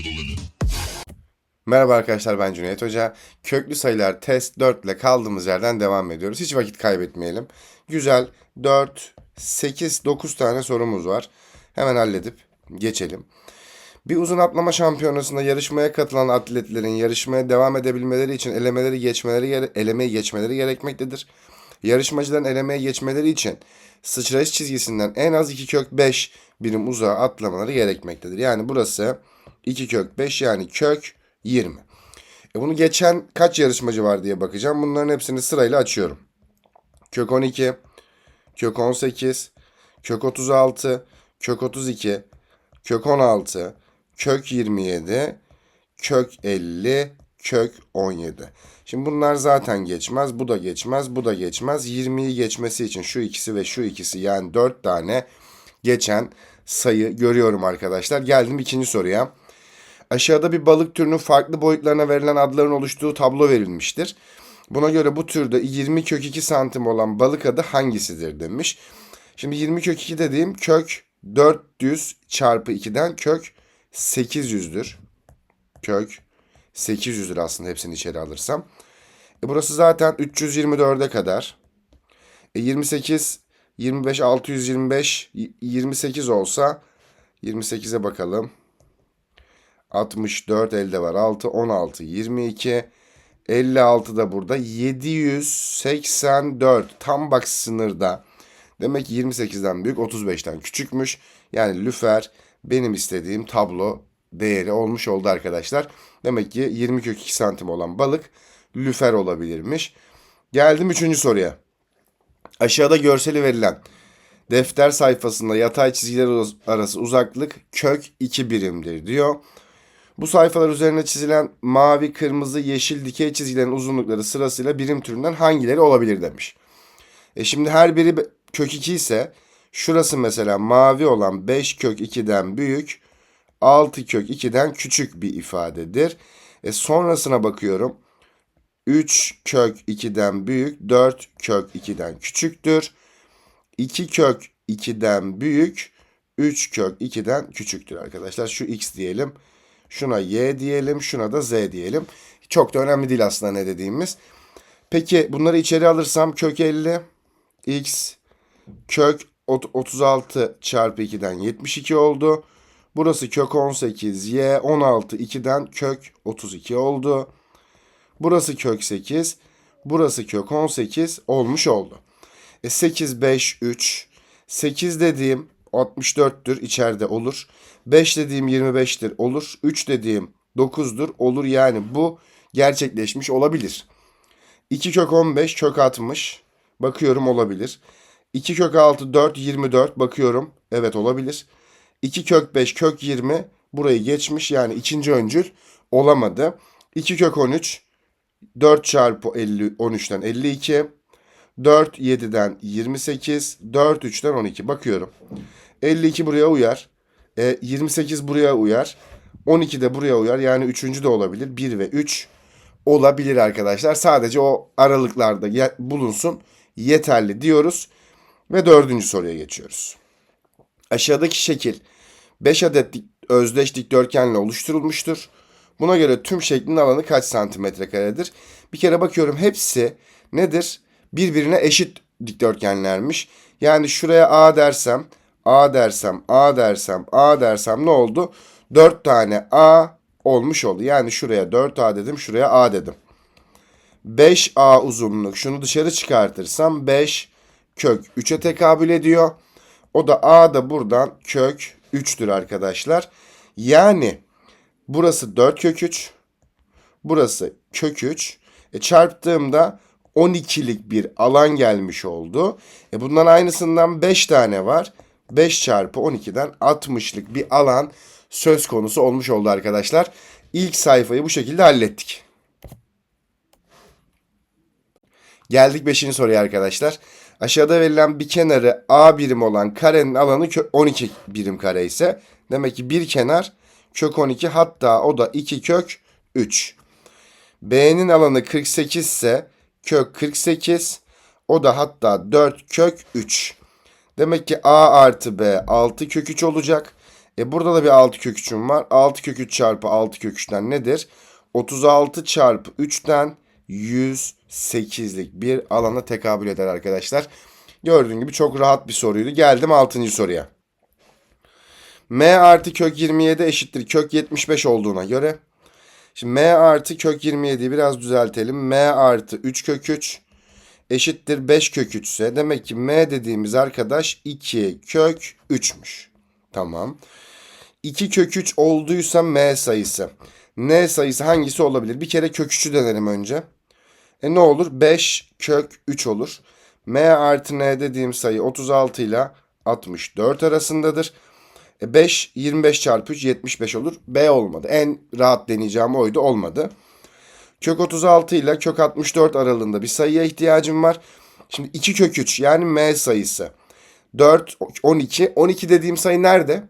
limit. Merhaba arkadaşlar ben Cüneyt Hoca. Köklü sayılar test 4 ile kaldığımız yerden devam ediyoruz. Hiç vakit kaybetmeyelim. Güzel 4, 8, 9 tane sorumuz var. Hemen halledip geçelim. Bir uzun atlama şampiyonasında yarışmaya katılan atletlerin yarışmaya devam edebilmeleri için elemeleri geçmeleri elemeyi geçmeleri gerekmektedir. Yarışmacıların elemeye geçmeleri için sıçrayış çizgisinden en az 2 kök 5 birim uzağa atlamaları gerekmektedir. Yani burası 2 kök 5 yani kök 20. E bunu geçen kaç yarışmacı var diye bakacağım. Bunların hepsini sırayla açıyorum. Kök 12, kök 18, kök 36, kök 32, kök 16, kök 27, kök 50, kök 17. Şimdi bunlar zaten geçmez. Bu da geçmez. Bu da geçmez. 20'yi geçmesi için şu ikisi ve şu ikisi yani 4 tane geçen sayı görüyorum arkadaşlar. Geldim ikinci soruya. Aşağıda bir balık türünün farklı boyutlarına verilen adların oluştuğu tablo verilmiştir. Buna göre bu türde 20 kök 2 santim olan balık adı hangisidir demiş. Şimdi 20 kök 2 dediğim kök 400 çarpı 2'den kök 800'dür. Kök 800'dür aslında hepsini içeri alırsam. E burası zaten 324'e kadar. E 28, 25, 625, y- 28 olsa 28'e bakalım. 64 elde var. 6, 16, 22, 56 da burada. 784 tam bak sınırda. Demek ki 28'den büyük 35'ten küçükmüş. Yani lüfer benim istediğim tablo değeri olmuş oldu arkadaşlar. Demek ki 20 kök 2 santim olan balık lüfer olabilirmiş. Geldim 3. soruya. Aşağıda görseli verilen defter sayfasında yatay çizgiler arası uzaklık kök 2 birimdir diyor. Bu sayfalar üzerine çizilen mavi, kırmızı, yeşil dikey çizgilerin uzunlukları sırasıyla birim türünden hangileri olabilir demiş. E şimdi her biri kök 2 ise şurası mesela mavi olan 5 kök 2'den büyük, 6 kök 2'den küçük bir ifadedir. E sonrasına bakıyorum. 3 kök 2'den büyük, 4 kök 2'den küçüktür. 2 kök 2'den büyük, 3 kök 2'den küçüktür arkadaşlar. Şu x diyelim. Şuna y diyelim, şuna da z diyelim. Çok da önemli değil aslında ne dediğimiz. Peki bunları içeri alırsam kök 50 x kök ot- 36 çarpı 2'den 72 oldu. Burası kök 18 y 16 2'den kök 32 oldu. Burası kök 8. Burası kök 18 olmuş oldu. E 8, 5, 3. 8 dediğim 64'tür içeride olur. 5 dediğim 25'tir olur. 3 dediğim 9'dur olur. Yani bu gerçekleşmiş olabilir. 2 kök 15 kök 60. Bakıyorum olabilir. 2 kök 6 4 24 bakıyorum. Evet olabilir. 2 kök 5 kök 20 burayı geçmiş yani ikinci öncül olamadı. 2 kök 13 4 çarpı 50 13'ten 52 4 7'den 28 4 3'ten 12 bakıyorum. 52 buraya uyar. E, 28 buraya uyar. 12 de buraya uyar. Yani üçüncü de olabilir. 1 ve 3 olabilir arkadaşlar. Sadece o aralıklarda bulunsun. Yeterli diyoruz. Ve dördüncü soruya geçiyoruz. Aşağıdaki şekil 5 adet özdeş dikdörtgenle oluşturulmuştur. Buna göre tüm şeklin alanı kaç santimetre karedir? Bir kere bakıyorum hepsi nedir? Birbirine eşit dikdörtgenlermiş. Yani şuraya A dersem, A dersem, A dersem, A dersem ne oldu? 4 tane A olmuş oldu. Yani şuraya 4A dedim, şuraya A dedim. 5A uzunluk şunu dışarı çıkartırsam 5 kök 3'e tekabül ediyor. O da A da buradan kök 3'tür arkadaşlar. Yani burası 4 kök 3. Burası kök 3. E çarptığımda 12'lik bir alan gelmiş oldu. E bundan aynısından 5 tane var. 5 çarpı 12'den 60'lık bir alan söz konusu olmuş oldu arkadaşlar. İlk sayfayı bu şekilde hallettik. Geldik 5. soruya arkadaşlar. Aşağıda verilen bir kenarı A birim olan karenin alanı kö- 12 birim kare ise demek ki bir kenar kök 12 hatta o da 2 kök 3. B'nin alanı 48 ise kök 48 o da hatta 4 kök 3. Demek ki A artı B 6 kök 3 olacak. E burada da bir 6 kök 3'üm var. 6 kök 3 çarpı 6 kök 3'ten nedir? 36 çarpı 3'ten 108'lik bir alana tekabül eder arkadaşlar. Gördüğün gibi çok rahat bir soruydu. Geldim 6. soruya. M artı kök 27 eşittir kök 75 olduğuna göre. Şimdi M artı kök 27'yi biraz düzeltelim. M artı 3 kök 3 eşittir 5 kök 3 ise demek ki M dediğimiz arkadaş 2 kök 3'müş. Tamam. 2 kök 3 olduysa M sayısı. N sayısı hangisi olabilir? Bir kere kök 3'ü denelim önce. E ne olur? 5 kök 3 olur. M artı N dediğim sayı 36 ile 64 arasındadır. E 5 25 çarpı 3 75 olur. B olmadı. En rahat deneyeceğim oydu. Olmadı. Kök 36 ile kök 64 aralığında bir sayıya ihtiyacım var. Şimdi 2 kök 3 yani M sayısı. 4, 12. 12 dediğim sayı nerede?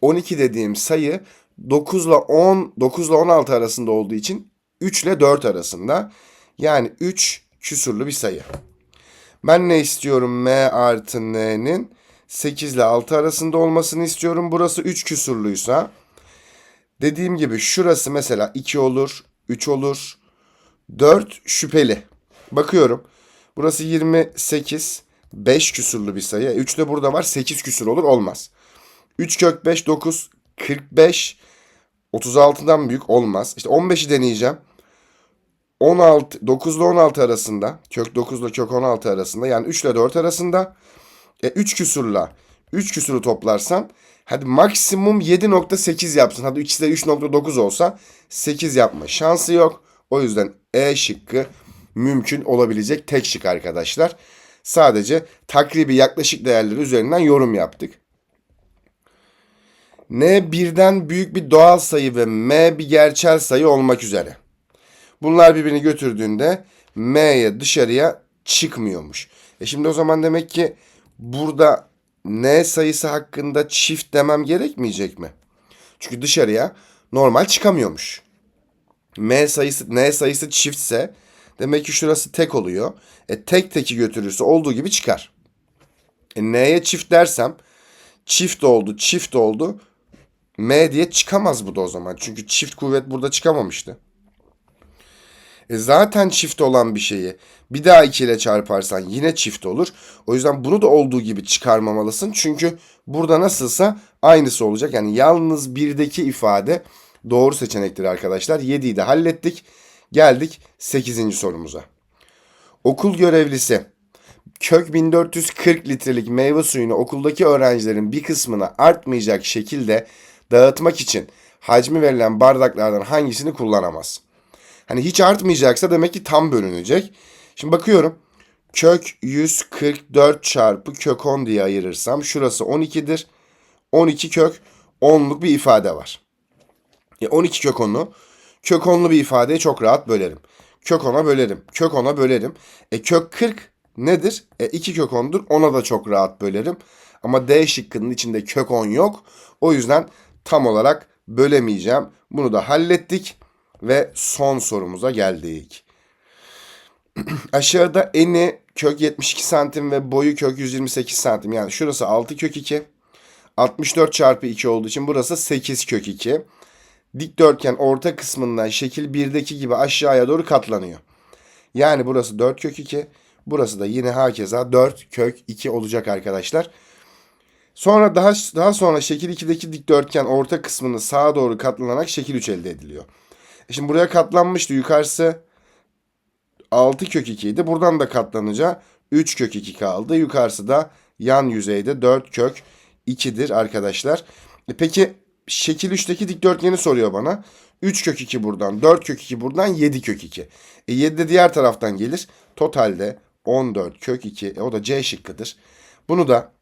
12 dediğim sayı 9 ile 10, 9 ile 16 arasında olduğu için 3 ile 4 arasında. Yani 3 küsurlu bir sayı. Ben ne istiyorum? M artı N'nin 8 ile 6 arasında olmasını istiyorum. Burası 3 küsurluysa. Dediğim gibi şurası mesela 2 olur, 3 olur. 4 şüpheli. Bakıyorum. Burası 28, 5 küsurlu bir sayı. 3 de burada var, 8 küsur olur, olmaz. 3 kök 5, 9, 45. 36'dan büyük olmaz. İşte 15'i deneyeceğim. 16, 9 ile 16 arasında. Kök 9 ile kök 16 arasında. Yani 3 ile 4 arasında. E 3 küsurla 3 küsuru toplarsan hadi maksimum 7.8 yapsın. Hadi ikisi de 3.9 olsa 8 yapma şansı yok. O yüzden E şıkkı mümkün olabilecek tek şık arkadaşlar. Sadece takribi yaklaşık değerleri üzerinden yorum yaptık. N birden büyük bir doğal sayı ve M bir gerçel sayı olmak üzere. Bunlar birbirini götürdüğünde M'ye dışarıya çıkmıyormuş. E şimdi o zaman demek ki burada N sayısı hakkında çift demem gerekmeyecek mi? Çünkü dışarıya normal çıkamıyormuş. M sayısı N sayısı çiftse demek ki şurası tek oluyor. E tek teki götürürse olduğu gibi çıkar. E N'ye çift dersem çift oldu, çift oldu. M diye çıkamaz bu da o zaman. Çünkü çift kuvvet burada çıkamamıştı. E zaten çift olan bir şeyi bir daha 2 ile çarparsan yine çift olur. O yüzden bunu da olduğu gibi çıkarmamalısın. Çünkü burada nasılsa aynısı olacak. Yani yalnız birdeki ifade doğru seçenektir arkadaşlar. 7'yi de hallettik. Geldik 8. sorumuza. Okul görevlisi kök 1440 litrelik meyve suyunu okuldaki öğrencilerin bir kısmına artmayacak şekilde dağıtmak için hacmi verilen bardaklardan hangisini kullanamaz? Hani hiç artmayacaksa demek ki tam bölünecek. Şimdi bakıyorum. Kök 144 çarpı kök 10 diye ayırırsam şurası 12'dir. 12 kök 10'luk bir ifade var. E 12 kök 10'u kök 10'lu bir ifadeye çok rahat bölerim. Kök 10'a bölerim. Kök 10'a bölerim. E kök 40 nedir? E 2 kök 10'dur. Ona da çok rahat bölerim. Ama D şıkkının içinde kök 10 yok. O yüzden tam olarak bölemeyeceğim. Bunu da hallettik ve son sorumuza geldik. Aşağıda eni kök 72 santim ve boyu kök 128 santim. Yani şurası 6 kök 2. 64 çarpı 2 olduğu için burası 8 kök 2. Dikdörtgen orta kısmından şekil 1'deki gibi aşağıya doğru katlanıyor. Yani burası 4 kök 2. Burası da yine hakeza 4 kök 2 olacak arkadaşlar. Sonra daha daha sonra şekil 2'deki dikdörtgen orta kısmını sağa doğru katlanarak şekil 3 elde ediliyor. Şimdi buraya katlanmıştı. Yukarısı 6 kök 2 idi. Buradan da katlanınca 3 kök 2 kaldı. Yukarısı da yan yüzeyde 4 kök 2'dir arkadaşlar. E peki şekil 3'teki dikdörtgeni soruyor bana. 3 kök 2 buradan, 4 kök 2 buradan, 7 kök 2. E 7 de diğer taraftan gelir. Totalde 14 kök 2. E o da C şıkkıdır. Bunu da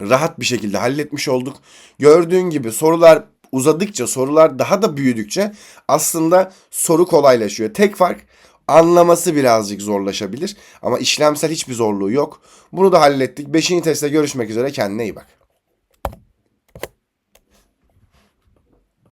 rahat bir şekilde halletmiş olduk. Gördüğün gibi sorular uzadıkça, sorular daha da büyüdükçe aslında soru kolaylaşıyor. Tek fark anlaması birazcık zorlaşabilir ama işlemsel hiçbir zorluğu yok. Bunu da hallettik. Beşinci testte görüşmek üzere. Kendine iyi bak.